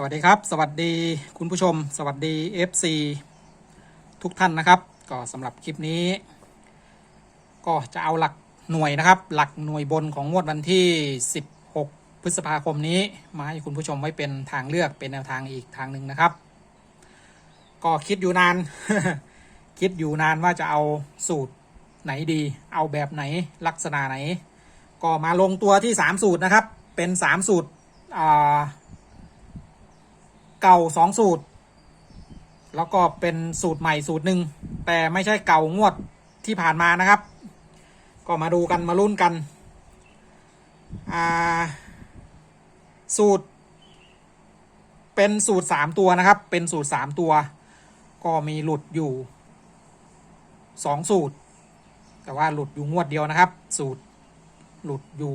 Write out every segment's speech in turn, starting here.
สวัสดีครับ สวัสดีคุณผู้ชม สวัสดี FC ทุกท่านนะครับ ก็สำหรับคลิปนี้ ก็จะเอาหลักหน่วยนะครับ หลักหน่วยบนของงวดวันที่ 16 พฤษภาคมนี้ มาให้คุณผู้ชมไว้เป็นทางเลือกเป็นแนวทางอีกทางหนึ่งนะครับ ก็คิดอยู่นาน คิดอยู่นานว่าจะเอาสูตรไหนดี เอาแบบไหนลักษณะไหน ก็มาลงตัวที่ 3 สูตรนะครับ เป็น 3 สูตรอ่า เก่าสองสูตร แล้วก็เป็นสูตรใหม่สูตรหนึ่งแต่ไม่ใช่เก่างวดที่ผ่านมานะครับ ก็มาดูกันมาลุ้นกันอ่าสูตร เป็นสูตรสามตัวนะครับ เป็นสูตรสามตัว ก็มีหลุดอยู่สองสูตร แต่ว่าหลุดอยู่งวดเดียวนะครับ สูตรหลุดอยู่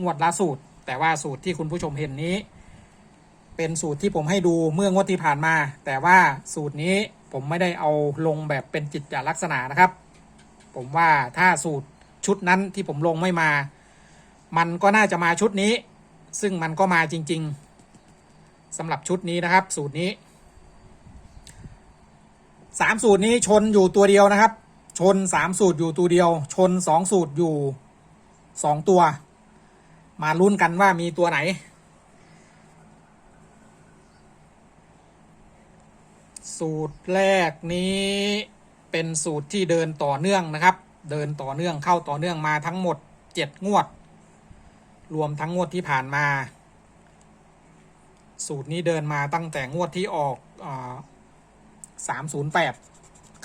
งวดละสูตร แต่ว่าสูตรที่คุณผู้ชมเห็นนี้ เป็นสูตรที่ผมให้ดูเมื่องวดที่ผ่านมา แต่ว่าสูตรนี้ผมไม่ได้เอาลงแบบเป็นจิตจลักษณะนะครับ ผมว่าถ้าสูตรชุดนั้นที่ผมลงไม่มา มันก็น่าจะมาชุดนี้ ซึ่งมันก็มาจริง ๆสำหรับชุดนี้นะครับ สูตรนี้สามสูตรนี้ชนอยู่ตัวเดียวนะครับ ชนสามสูตรอยู่ตัวเดียว ชนสองสูตรอยู่สองตัว มาลุ้นกันว่ามีตัวไหน สูตรแรกนี้เป็นสูตรที่เดินต่อเนื่องนะครับ เดินต่อเนื่องเข้าต่อเนื่องมาทั้งหมด 7 งวด รวมทั้งงวดที่ผ่านมา สูตรนี้เดินมาตั้งแต่งวดที่ออกสามศูนย์แปด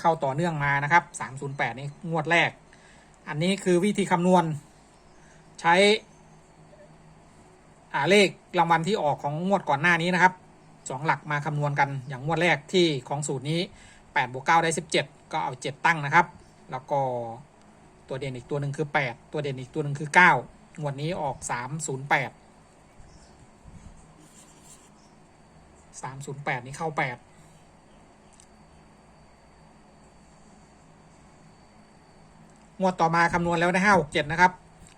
เข้าต่อเนื่องมานะครับสามศูนย์แปดนี่งวดแรก อันนี้คือวิธีคำนวณ ใช้อ่าเลขรางวัลที่ออกของงวดก่อนหน้านี้นะครับ สองหลักมาคำนวณกันอย่างงวดแรกที่ของสูตรนี้8บวก9ได้ 17 ก็เอา 7 ตั้งนะครับ แล้วก็ตัวเด่นอีกตัวหนึ่งคือ 8 ตัวเด่นอีกตัวหนึ่งคือ 9 งวดนี้ออก 308 308 นี่เข้า 8งวดต่อมาคำนวณแล้วได้5 6 7นะครับ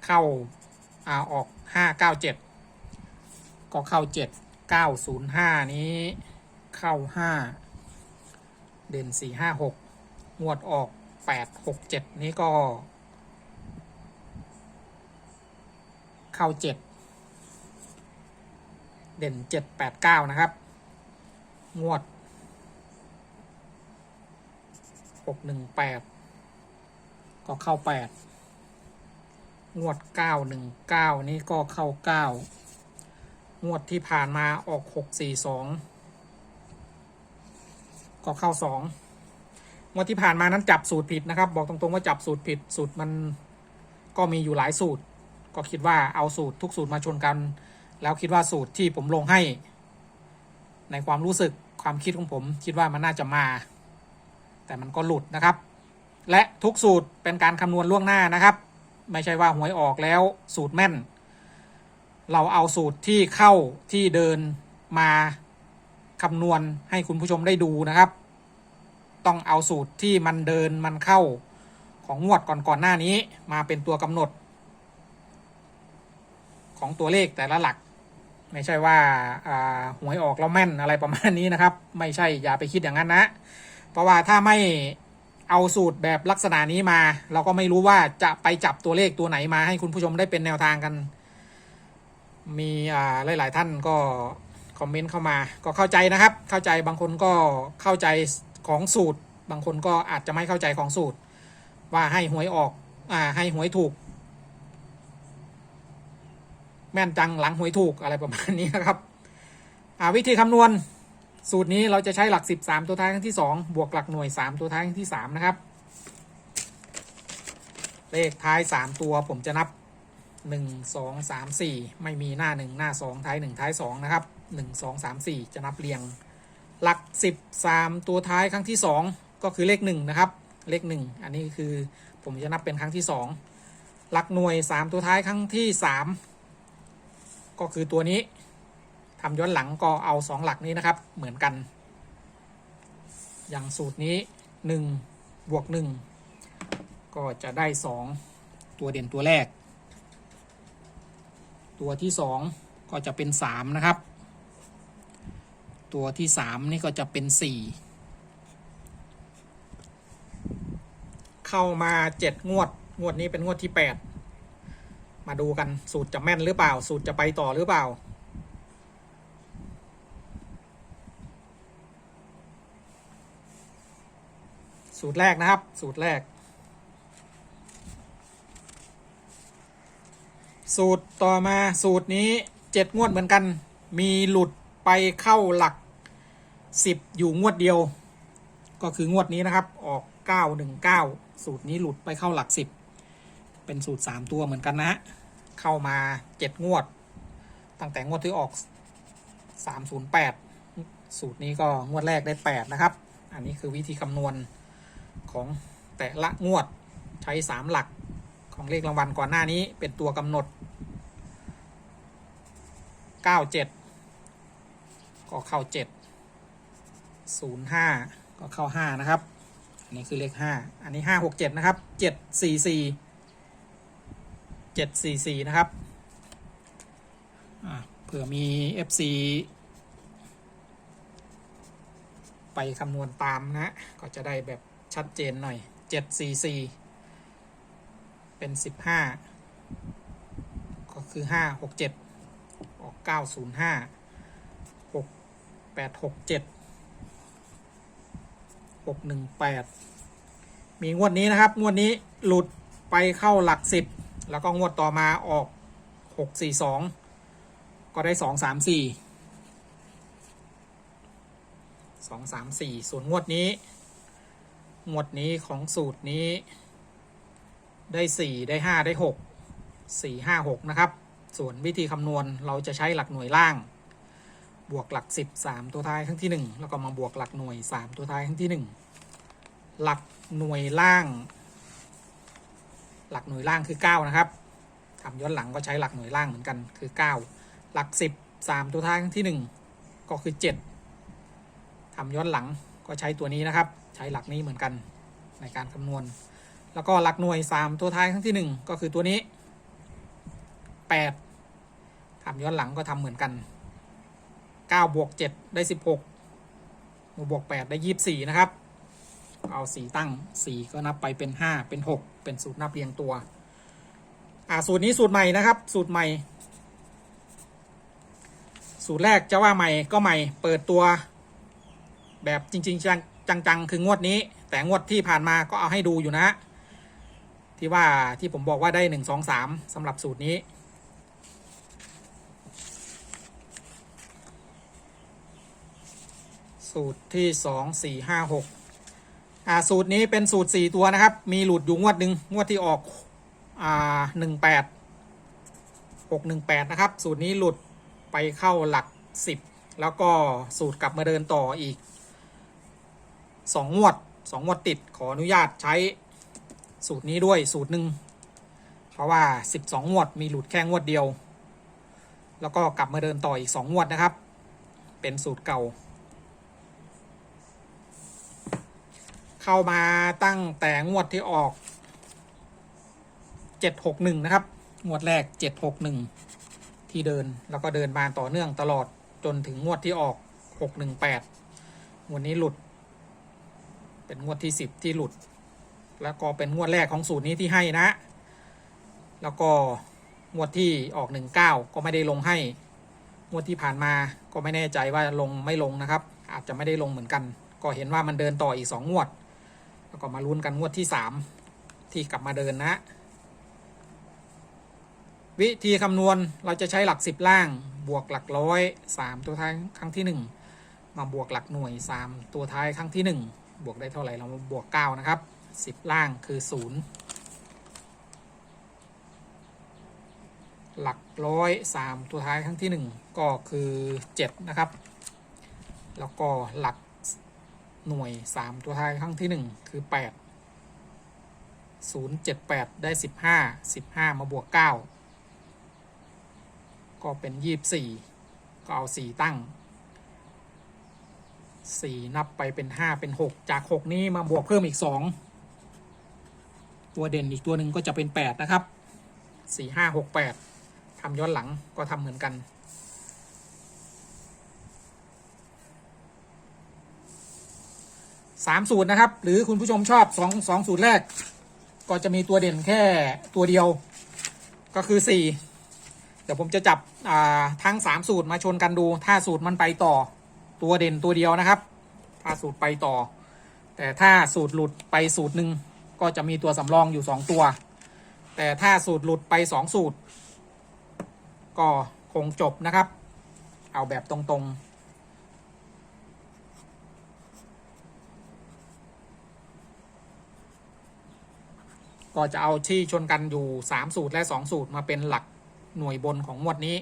เข้าอ่าออก5 9 7ก็เข้า 7 905นี้เข้า5เด่น456งวดออก867นี้ก็ เข้า7เด่น789นะครับ งวด618ก็เข้า8งวด919นี้ก็เข้า9 งวดที่ผ่านมาออกหกสี่สองก็เข้าสองงวดที่ผ่านมานั้นจับสูตรผิดนะครับ บอกตรงๆว่าจับสูตรผิดสูตรมันก็มีอยู่หลายสูตร ก็คิดว่าเอาสูตรทุกสูตรมาชนกัน แล้วคิดว่าสูตรที่ผมลงให้ ในความรู้สึกความคิดของผมคิดว่ามันน่าจะมา แต่มันก็หลุดนะครับ และทุกสูตรเป็นการคำนวณล่วงหน้านะครับ ไม่ใช่ว่าหวยออกแล้วสูตรแม่น เราเอาสูตรที่เข้าที่เดินมาคำนวณให้คุณผู้ชมได้ดูนะครับ ต้องเอาสูตรที่มันเดินมันเข้าของงวดก่อนก่อนหน้านี้มาเป็นตัวกำหนด ของตัวเลขแต่ละหลัก ไม่ใช่ว่าหวยออกแล้วแม่นอะไรประมาณนี้นะครับ ไม่ใช่อย่าไปคิดอย่างนั้นนะ เพราะว่าถ้าไม่เอาสูตรแบบลักษณะนี้มา เราก็ไม่รู้ว่าจะไปจับตัวเลขตัวไหนมาให้คุณผู้ชมได้เป็นแนวทางกัน มีอ่าหลาย ๆ ท่านก็คอมเมนต์เข้ามาก็เข้าใจนะครับ เข้าใจบางคนก็เข้าใจของสูตร บางคนก็อาจจะไม่เข้าใจของสูตร ว่าให้หวยออกอ่าให้หวยถูก แม่นจังหลังหวยถูกอะไรประมาณนี้นะครับอ่าวิธีคำนวณสูตรนี้เราจะใช้หลัก 13 ตัวท้ายครั้งที่ 2 บวกหลักหน่วย 3 ตัวท้ายครั้งที่ 3 นะครับ เลขท้าย 3 ตัวผมจะนับ หนึ่งสองสามสี่ไม่มีหน้าหนึ่งหน้าสองท้ายหนึ่งท้ายสองนะครับหนึ่งสองสามสี่จะนับเรียง หลักสิบสามตัวท้ายครั้งที่สองก็คือเลขหนึ่งนะครับเลขหนึ่งอันนี้คือผมจะนับเป็นครั้งที่สองหลักหน่วยสามตัวท้ายครั้งที่สามก็คือตัวนี้ทำย้อนหลังก็เอาสองหลักนี้นะครับเหมือนกัน อย่างสูตรนี้หนึ่งบวกหนึ่งก็จะได้สองตัวเด่นตัวแรก ตัวที่สองก็จะเป็นสามนะครับ ตัวที่สามนี่ก็จะเป็นสี่เข้ามาเจ็ดงวด งวดนี้เป็นงวดที่แปดมาดูกันสูตรจะแม่นหรือเปล่า สูตรจะไปต่อหรือเปล่าสูตรแรกนะครับ สูตรแรก สูตรต่อมาสูตรนี้เจ็ดงวดเหมือนกัน มีหลุดไปเข้าหลักสิบอยู่งวดเดียว ก็คืองวดนี้นะครับ ออกเก้าหนึ่งเก้าสูตรนี้หลุดไปเข้าหลักสิบเป็นสูตรสามตัวเหมือนกันนะฮะเข้ามาเจ็ดงวด ตั้งแต่งวดที่ออกสามศูนย์แปดสูตรนี้ก็งวดแรกได้แปดนะครับ อันนี้คือวิธีคำนวณของแต่ละงวดใช้สามหลัก ของเลขรางวัลก่อนหน้านี้เป็นตัวกำหนด 97 ก็เข้า 7 05 ก็เข้า 5 นะครับ อันนี้คือเลข 5 อันนี้ 567 นะครับ 744 744 นะครับเผื่อมี FC ไปคำนวณตามนะ ก็จะได้แบบชัดเจนหน่อย 744 เป็นสิบห้าก็คือห้าหกเจ็ดออกเก้าศูนย์ห้าหกแปดหกเจ็ดหกหนึ่งแปดมีงวดนี้นะครับงวดนี้หลุดไปเข้าหลักสิบแล้วก็งวดต่อมาออกหกสี่สองก็ได้สองสามสี่สองสามสี่ส่วนงวดนี้ งวดนี้ของสูตรนี้ ได้สี่ได้ห้าได้หกสี่ห้าหกนะครับ ส่วนวิธีคำนวณเราจะใช้หลักหน่วยล่าง บวกหลักสิบสามตัวท้ายครั้งที่หนึ่งแล้วก็มาบวกหลักหน่วยสามตัวท้ายครั้งที่หนึ่งหลักหน่วยล่าง หลักหน่วยล่างคือเก้านะครับทำย้อนหลังก็ใช้หลักหน่วยล่างเหมือนกันคือเก้าหลักสิบสามตัวท้ายครั้งที่หนึ่งก็คือเจ็ดทำย้อนหลังก็ใช้ตัวนี้นะครับ ใช้หลักนี้เหมือนกันในการคำนวณ แล้วก็หลักหน่วย3ตัวท้ายครั้งที่1ก็คือตัวนี้8ทำย้อนหลังก็ทำเหมือนกัน9บวก7ได้16บบวก8ได้24นะครับ เอา4ตั้ง4ก็นับไปเป็น5เป็น6เป็นสูตรนับเรียงตัว อ่าสูตรนี้สูตรใหม่นะครับ สูตรใหม่ สูตรแรกจะว่าใหม่ก็ใหม่เปิดตัว แบบจริง ๆ จังจังๆคืองวดนี้ แต่งวดที่ผ่านมาก็เอาให้ดูอยู่นะ ที่ว่าที่ผมบอกว่าได้หนึ่งสองสามสำหรับสูตรนี้ สูตรที่สองสี่ห้าหกอ่าสูตรนี้เป็นสูตรสี่ตัวนะครับ มีหลุดอยู่งวดหนึ่งงวดที่ออกอ่าหนึ่งแปดหกหนึ่งแปดนะครับ สูตรนี้หลุดไปเข้าหลักสิบแล้วก็สูตรกลับมาเดินต่ออีกสองงวดสองงวดติดขออนุญาตใช้ สูตรนี้ด้วยสูตรหนึ่งเพราะว่าสิบสองงวดมีหลุดแค่งวดเดียว แล้วก็กลับมาเดินต่ออีกสองงวดนะครับ เป็นสูตรเก่า เข้ามาตั้งแต่งวดที่ออกเจ็ดหกหนึ่งนะครับ งวดแรกเจ็ดหกหนึ่งที่เดินแล้วก็เดินมาต่อเนื่องตลอดจนถึงงวดที่ออกหกหนึ่งแปดงวดนี้หลุด เป็นงวดที่สิบที่หลุด แล้วก็เป็นงวดแรกของสูตรนี้ที่ให้นะ แล้วก็งวดที่ออกหนึ่งเก้าก็ไม่ได้ลงให้ งวดที่ผ่านมาก็ไม่แน่ใจว่าลงไม่ลงนะครับ อาจจะไม่ได้ลงเหมือนกัน ก็เห็นว่ามันเดินต่ออีกสองวด แล้วก็มาลุ้นกันงวดที่สามที่กลับมาเดินนะ วิธีคำนวณเราจะใช้หลักสิบล่าง บวกหลักร้อยสามตัวท้ายครั้งที่หนึ่งมาบวกหลักหน่วยสามตัวท้ายครั้งที่หนึ่งบวกได้เท่าไหร่เรามาบวกเก้านะครับ สิบล่างคือศูนย์หลักร้อยสามตัวท้ายครั้งที่หนึ่งก็คือเจ็ดนะครับ แล้วก็หลักหน่วยสามตัวท้ายครั้งที่หนึ่งคือแปดศูนย์เจ็ดแปดได้สิบห้าสิบห้ามาบวกเก้าก็เป็นยี่บสี่ก็เอาสี่ตั้งสี่นับไปเป็นห้าเป็นหกจากหกนี้มาบวกเพิ่มอีกสอง ตัวเด่นอีกตัวหนึ่งก็จะเป็นแปดนะครับสี่ห้าหกแปดทำย้อนหลังก็ทำเหมือนกันสามสูตรนะครับ หรือคุณผู้ชมชอบสองสองสูตรแรก ก็จะมีตัวเด่นแค่ตัวเดียว ก็คือสี่เดี๋ยวผมจะจับทั้งสามสูตรมาชนกันดู ถ้าสูตรมันไปต่อ ตัวเด่นตัวเดียวนะครับ ถ้าสูตรไปต่อ แต่ถ้าสูตรหลุดไปสูตรหนึ่ง ก็จะมีตัวสำรองอยู่สองตัว แต่ถ้าสูตรหลุดไปสองสูตร ก็คงจบนะครับ เอาแบบตรงๆก็จะเอาที่ชนกันอยู่ 3 สูตรและ 2 สูตรมาเป็นหลักหน่วยบนของงวดนี้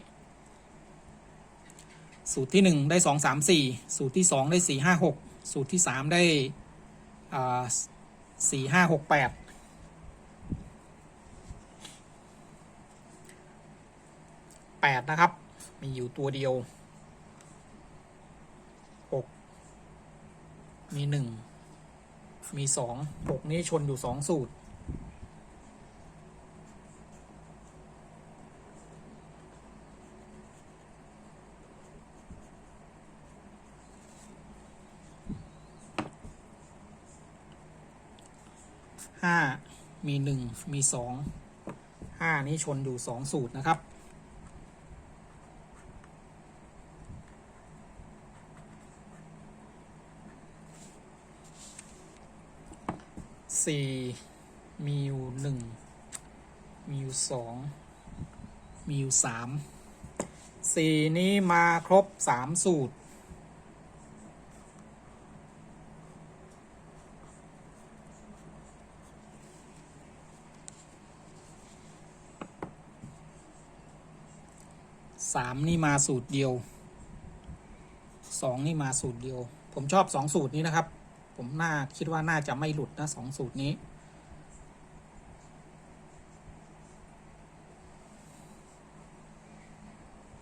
สูตรที่ 1 ได้ 2 3 4 สูตรที่ 2 ได้ 4 5 6 สูตรที่ 3 ได้ สี่ห้าหกแปดแปดนะครับ มีอยู่ตัวเดียวหกมีหนึ่งมีสองหกนี่ชนอยู่สองสูตร ห้ามีหนึ่งมีสองห้านี้ชนอยู่สองสูตรนะครับ สี่มีอยู่หนึ่งมีอยู่สองมีอยู่สามสี่นี้มาครบสามสูตร สามนี่มาสูตรเดียวสองนี่มาสูตรเดียว ผมชอบสองสูตรนี้นะครับ ผมน่าคิดว่าน่าจะไม่หลุดนะสองสูตรนี้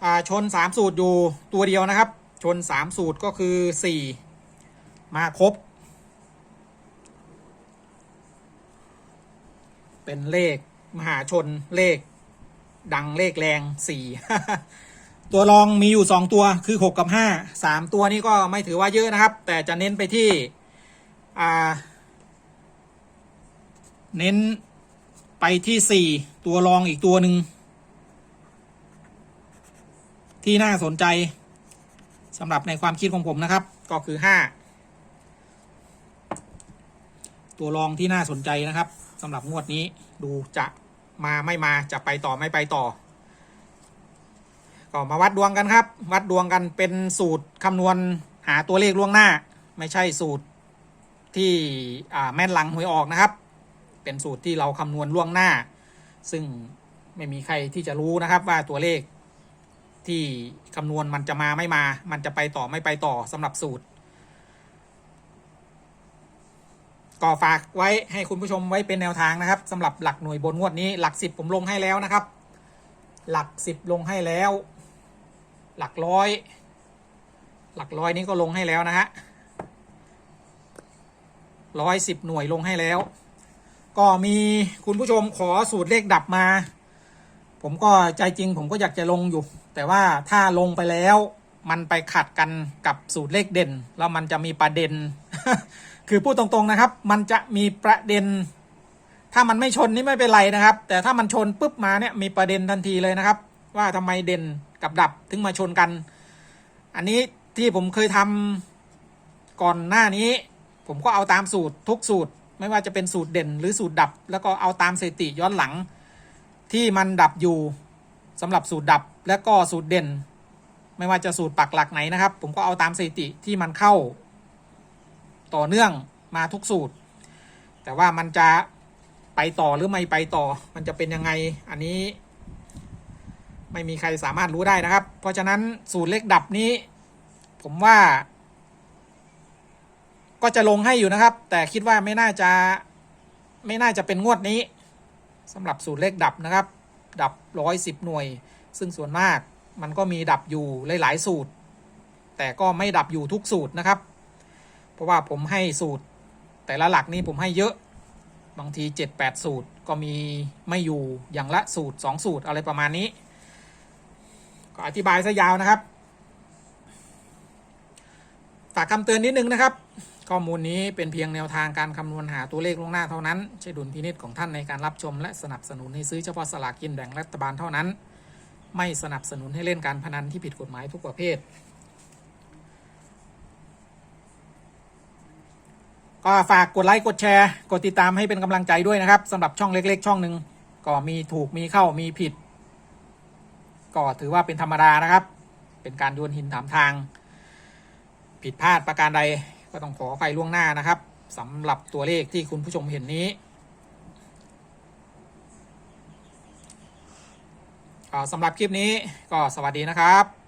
อาชนสามสูตรอยู่ตัวเดียวนะครับ ชนสามสูตรก็คือสี่มาครบ เป็นเลขมหาชนเลข ดังเลขแรงสี่ตัวรองมีอยู่สองตัวคือหกกับห้าสามตัวนี้ก็ไม่ถือว่าเยอะนะครับ แต่จะเน้นไปที่อ่าเน้นไปที่สี่ตัวรองอีกตัวหนึ่งที่น่าสนใจสำหรับในความคิดของผมนะครับ ก็คือห้าตัวรองที่น่าสนใจนะครับสำหรับงวดนี้ดูจะ มาไม่มาจะไปต่อไม่ไปต่อ ก็มาวัดดวงกันครับ วัดดวงกันเป็นสูตรคำนวณหาตัวเลขล่วงหน้า ไม่ใช่สูตรที่แม่นหลังหวยออกนะครับ เป็นสูตรที่เราคำนวณล่วงหน้า ซึ่งไม่มีใครที่จะรู้นะครับว่าตัวเลขที่คำนวณมันจะมาไม่มา มันจะไปต่อไม่ไปต่อสำหรับสูตร ก็ฝากไว้ให้คุณผู้ชมไว้เป็นแนวทางนะครับสำหรับหลักหน่วยบนงวดนี้ หลักสิบผมลงให้แล้วนะครับ หลักสิบลงให้แล้ว หลักร้อย หลักร้อยนี้ก็ลงให้แล้วนะฮะร้อยสิบหน่วยลงให้แล้ว ก็มีคุณผู้ชมขอสูตรเลขดับมา ผมก็ใจจริง ผมก็อยากจะลงอยู่ แต่ว่าถ้าลงไปแล้ว มันไปขัดกันกับสูตรเลขเด่น แล้วมันจะมีประเด็น คือพูดตรงๆนะครับ มันจะมีประเด็น ถ้ามันไม่ชนนี่ไม่เป็นไรนะครับ แต่ถ้ามันชนปุ๊บมาเนี่ยมีประเด็นทันทีเลยนะครับ ว่าทำไมเด่นกับดับถึงมาชนกัน อันนี้ที่ผมเคยทำก่อนหน้านี้ ผมก็เอาตามสูตรทุกสูตร ไม่ว่าจะเป็นสูตรเด่นหรือสูตรดับ แล้วก็เอาตามสถิติย้อนหลัง ที่มันดับอยู่สำหรับสูตรดับและก็สูตรเด่น ไม่ว่าจะสูตรปักหลักไหนนะครับ ผมก็เอาตามสถิติที่มันเข้า ต่อเนื่องมาทุกสูตร แต่ว่ามันจะไปต่อหรือไม่ไปต่อ มันจะเป็นยังไงอันนี้ ไม่มีใครสามารถรู้ได้นะครับ เพราะฉะนั้นสูตรเลขดับนี้ ผมว่า ก็จะลงให้อยู่นะครับ แต่คิดว่าไม่น่าจะไม่น่าจะเป็นงวดนี้สำหรับสูตรเลขดับนะครับ ดับร้อยสิบหน่วย ซึ่งส่วนมากมันก็มีดับอยู่หลาย ๆ สูตร แต่ก็ไม่ดับอยู่ทุกสูตรนะครับ เพราะว่าผมให้สูตร แต่ละหลักนี้ผมให้เยอะ บางที 7-8 สูตรก็มีไม่อยู่อย่างละสูตร 2 สูตรอะไรประมาณนี้ ก็อธิบายซะยาวนะครับฝากคำเตือนนิดนึงนะครับ ข้อมูลนี้เป็นเพียงแนวทางการคำนวณหาตัวเลขล่วงหน้าเท่านั้น ใช้ดุลพินิจของท่านในการรับชม และสนับสนุนให้ซื้อเฉพาะสลากกินแบ่งรัฐบาลเท่านั้น ไม่สนับสนุนให้เล่นการพนันที่ผิดกฎหมายทุกประเภท ก็ฝากกดไลค์กดแชร์ กดติดตามให้เป็นกำลังใจด้วยนะครับสำหรับช่องเล็ก ๆ ช่องหนึ่งก็มีถูกมีเข้ามีผิด ก็ถือว่าเป็นธรรมดานะครับ เป็นการโยนหินถามทาง ผิดพลาดประการใดก็ต้องขออภัยล่วงหน้านะครับสำหรับตัวเลขที่คุณผู้ชมเห็นนี้สำหรับคลิปนี้ก็สวัสดีนะครับ